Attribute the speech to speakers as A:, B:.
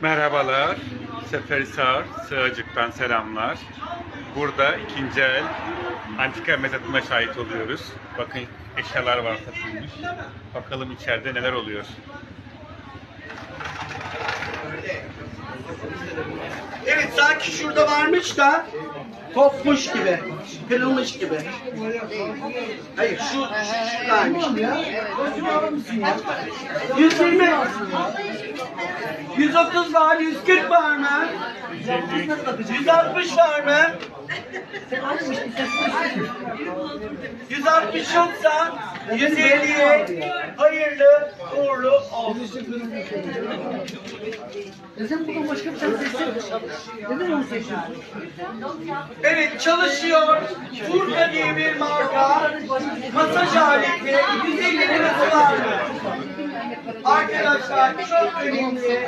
A: Merhabalar, Seferihisar, Sığacık'tan selamlar. Burada ikinci el antika mezatına şahit oluyoruz. Bakın eşyalar var satılmış. Bakalım içeride neler oluyor.
B: Evet sanki şurada varmış da kopmuş gibi, kırılmış gibi. Hayır şu, şu şuradaymış. 120 130 var, 140 var mı? 160 var mı? 160 yoksa 150'ye hayırlı uğurlu olsun.
C: Neden buradan başka bir tane seçsin? Neden onu seçiyorsun?
B: Evet çalışıyor. Furka diye bir marka. Masaj aleti. 150 lirası var. Arkadaşlar çok önemli.